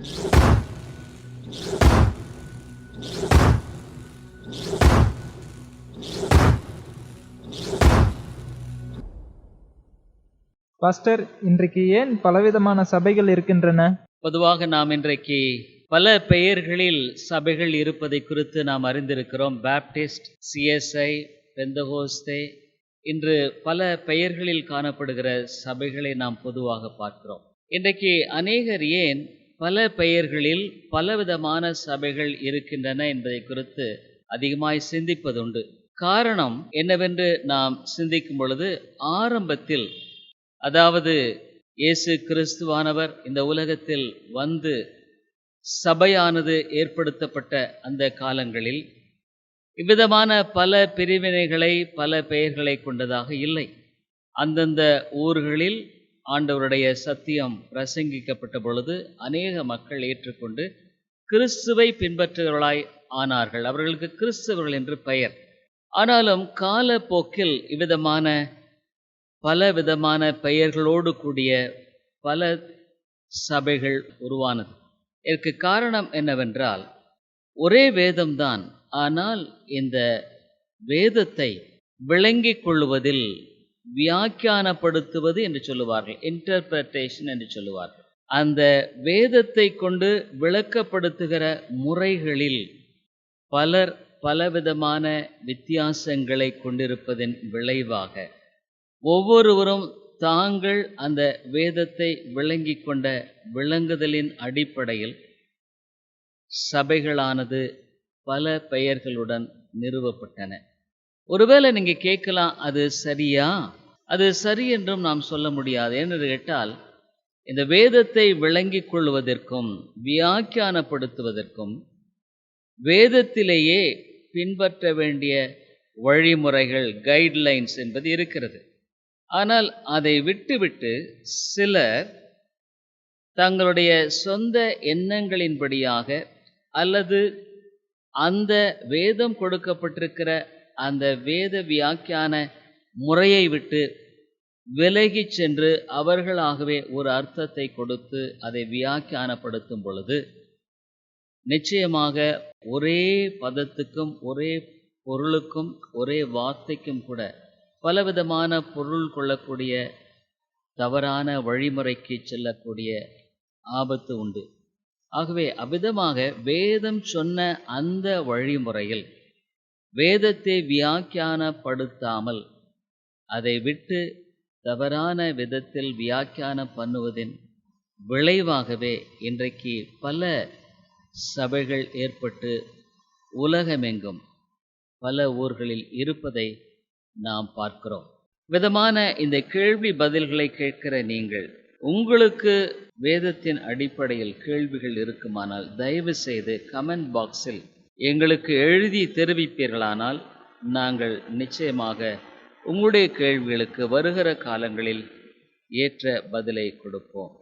Pastor இன்றைக்கு ஏன் பலவிதமான சபைகள் இருக்கின்றன? பொதுவாக நாம் இன்றைக்கு பல பெயர்களில் சபைகள் இருப்பதை குறித்து நாம் அறிந்திருக்கிறோம். பேப்டிஸ்ட் சிஎஸ்ஐ பெந்தகோஸ்தே இன்று பல பெயர்களில் காணப்படுகிற சபைகளை நாம் பொதுவாக பார்க்கிறோம். இன்றைக்கு அநேகர் ஏன் பல பெயர்களில் பலவிதமான சபைகள் இருக்கின்றன என்பதை குறித்து அதிகமாய் சிந்திப்பதுண்டு. காரணம் என்னவென்று நாம் சிந்திக்கும் பொழுது ஆரம்பத்தில் அதாவது இயேசு கிறிஸ்துவானவர் இந்த உலகத்தில் வந்து சபையானது ஏற்படுத்தப்பட்ட அந்த காலங்களில் இவ்விதமான பல பிரிவினைகளை பல பெயர்களை கொண்டதாக இல்லை. அந்தந்த ஊர்களில் ஆண்டவருடைய சத்தியம் பிரசங்கிக்கப்பட்ட பொழுது அநேக மக்கள் ஏற்றுக்கொண்டு கிறிஸ்துவை பின்பற்றுகிறவர்களாய் ஆனார்கள். அவர்களுக்கு கிறிஸ்தவர்கள் என்று பெயர். ஆனாலும் காலப்போக்கில் இவ்விதமான பல விதமான பெயர்களோடு கூடிய பல சபைகள் உருவானது. இதற்கு காரணம் என்னவென்றால் ஒரே வேதம்தான். ஆனால் இந்த வேதத்தை விளங்கிக் கொள்வதில் வியாக்கியானப்படுத்துவது என்று சொல்லுவார்கள். இன்டர்பிரட்டேஷன் என்று சொல்லுவார்கள். அந்த வேதத்தை கொண்டு விளக்கப்படுத்துகிற முறைகளில் பலர் பலவிதமான வித்தியாசங்களை கொண்டிருப்பதன் விளைவாக ஒவ்வொருவரும் தாங்கள் அந்த வேதத்தை விளங்கி கொண்ட விளங்குதலின் அடிப்படையில் சபைகளானது பல பெயர்களுடன் நிறுவப்பட்டன. ஒருவேளை நீங்கள் கேட்கலாம் அது சரியா? அது சரி என்றும் நாம் சொல்ல முடியாது. என்று கேட்டால் இந்த வேதத்தை விளங்கிக் கொள்வதற்கும் வியாக்கியானப்படுத்துவதற்கும் வேதத்திலேயே பின்பற்ற வேண்டிய வழிமுறைகள் கைட்லைன்ஸ் என்பது இருக்கிறது. ஆனால் அதை விட்டுவிட்டு சிலர் தங்களுடைய சொந்த எண்ணங்களின்படியாக அல்லது அந்த வேதம் கொடுக்கப்பட்டிருக்கிற அந்த வேத வியாக்கியான முறையை விட்டு விலகி சென்று அவர்களாகவே ஒரு அர்த்தத்தை கொடுத்து அதை வியாக்கியானப்படுத்தும் பொழுது நிச்சயமாக ஒரே பதத்துக்கும் ஒரே பொருளுக்கும் ஒரே வார்த்தைக்கும் கூட பலவிதமான பொருள் கொள்ளக்கூடிய தவறான வழிமுறைக்கு செல்லக்கூடிய ஆபத்து உண்டு. ஆகவே அவ்விதமாக வேதம் சொன்ன அந்த வழிமுறையில் வேதத்தை வியாக்கியானப்படுத்தாமல் அதை விட்டு தவறான விதத்தில் வியாக்கியானம் பண்ணுவதின் விளைவாகவே இன்றைக்கு பல சபைகள் ஏற்பட்டு உலகமெங்கும் பல ஊர்களில் இருப்பதை நாம் பார்க்கிறோம். விதமான இந்த கேள்வி பதில்களை கேட்கிற நீங்கள் உங்களுக்கு வேதத்தின் அடிப்படையில் கேள்விகள் இருக்குமானால் தயவு செய்து கமெண்ட் பாக்ஸில் எங்களுக்கு எழுதி தெரிவிப்பீர்களானால் நாங்கள் நிச்சயமாக உங்களுடைய கேள்விகளுக்கு வருகிற காலங்களில் ஏற்ற பதிலை கொடுப்போம்.